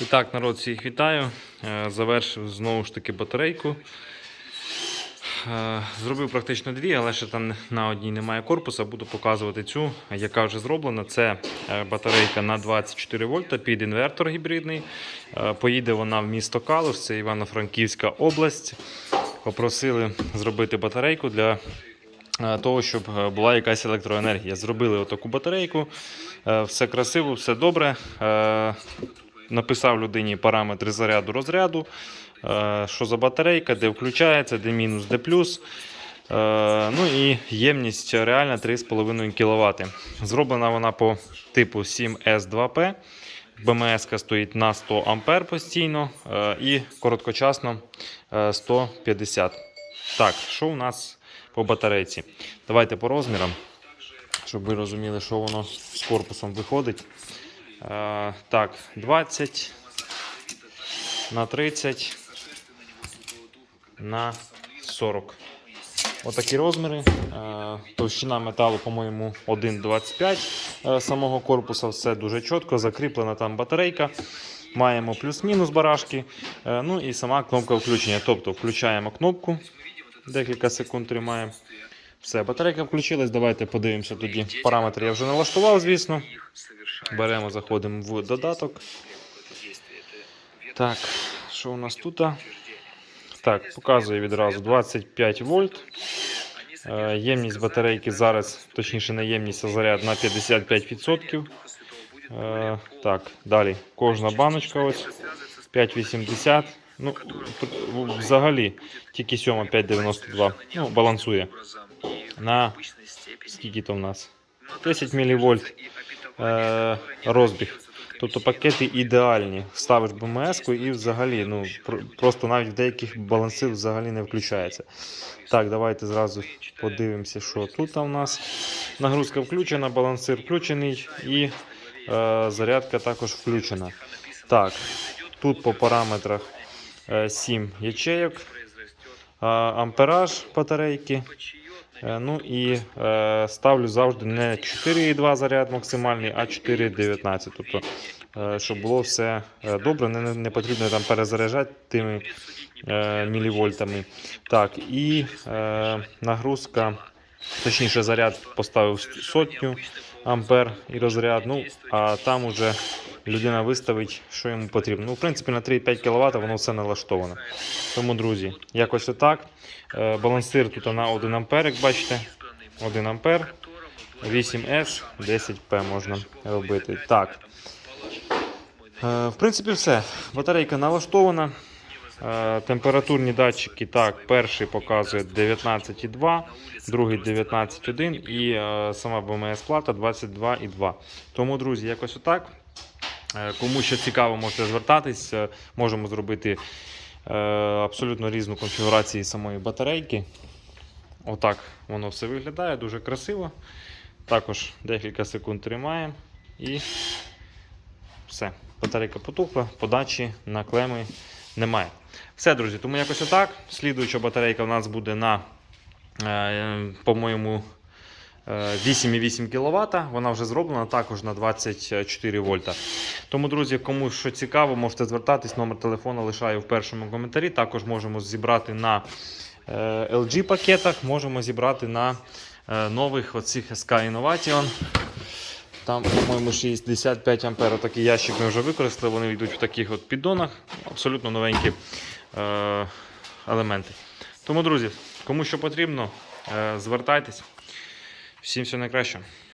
І так, народ, всіх вітаю. Е, Завершив знову ж таки батарейку. Е, Зробив практично дві, але ще там на одній немає корпуса. Буду показувати цю, яка вже зроблена. Це е, батарейка на 24 вольта під інвертор гібридний. Поїде вона в місто Калуш, це Івано-Франківська область. Попросили зробити батарейку для того, щоб була якась електроенергія. Зробили отаку батарейку. Все красиво, все добре. Написав людині параметри заряду розряду, е, що за батарейка, де включається, де мінус, де плюс. Е, Ну і ємність реальна 3,5 кВт. Зроблена вона по типу 7S2P. БМС стоїть на 100 А постійно е, і короткочасно е, 150. Так, що у нас по батарейці? Давайте по розмірам, щоб ви розуміли, що воно з корпусом виходить. Е, Так, 20 на 30 на 40. Отакі розміри. Е, Товщина металу, по-моєму, 1,25 е, самого корпуса. Все дуже чітко. Закріплена там батарейка. Маємо плюс-мінус барашки. Ну і сама кнопка включення. Тобто включаємо кнопку, декілька секунд тримаємо. Все, батарейка включилась. Давайте подивимося тоді. Параметри я вже налаштував, звісно. Беремо, заходимо в додаток. Так, що у нас тут? Так, показує відразу 25 вольт. Ємність батарейки зараз, точніше, не ємність, а заряд на 55%. Е, Так, далі. Кожна баночка ось 5,80. Ну, взагалі, тільки сьома 5,92. Ну, балансує. На скільки то в нас? 10 мВ е, розбіг. Тобто пакети ідеальні. Ставиш БМС і взагалі, ну пр- просто навіть в деяких балансів взагалі не включається. Так, давайте зразу подивимося, що тут у нас. Нагрузка включена, балансир включений і е, зарядка також включена. Так, тут по параметрах е, 7 ячейок, е, ампераж батарейки. Е, Ну і е, ставлю завжди не 4,2 заряд максимальний, а 4,19. Тобто, е, щоб було все е, добре, не, не потрібно там перезаряджати тими е, мілівольтами. Так, і е, нагрузка, точніше, заряд поставив сотню ампер і розряд. Ну, а там уже людина виставить, що йому потрібно. Ну, в принципі, на 3,5 кВт воно все налаштовано. Тому, друзі, якось отак. Е, Балансир тут на 1 ампер, як бачите. 1 ампер. 8S, 10P можна робити. Так. Е, В принципі, все. Батарейка налаштована. Е, Температурні датчики, так, перший показує 19,2, другий 19,1 і е, сама БМС плата 22,2. Тому, друзі, якось отак. Е, Кому ще цікаво, можете звертатись. Можемо зробити абсолютно різну конфігурацію самої батарейки. Отак воно все виглядає, дуже красиво. Також декілька секунд тримаємо і все. Батарейка потухла, подачі на клеми немає. Все, друзі, тому якось отак. Слідуюча батарейка у нас буде на, е, по-моєму, е, 8,8 кВт. Вона вже зроблена також на 24 вольта. Тому, друзі, кому що цікаво, можете звертатись. Номер телефону лишаю в першому коментарі. Також можемо зібрати на е, LG пакетах, можемо зібрати на е, нових оцих SK Innovation. Там, по-моєму, 65 ампер. Такий ящик ми вже використали. Вони йдуть в таких от піддонах. Абсолютно новенькі е, елементи. Тому, друзі, кому що потрібно, е, звертайтесь. Всім всього найкращого.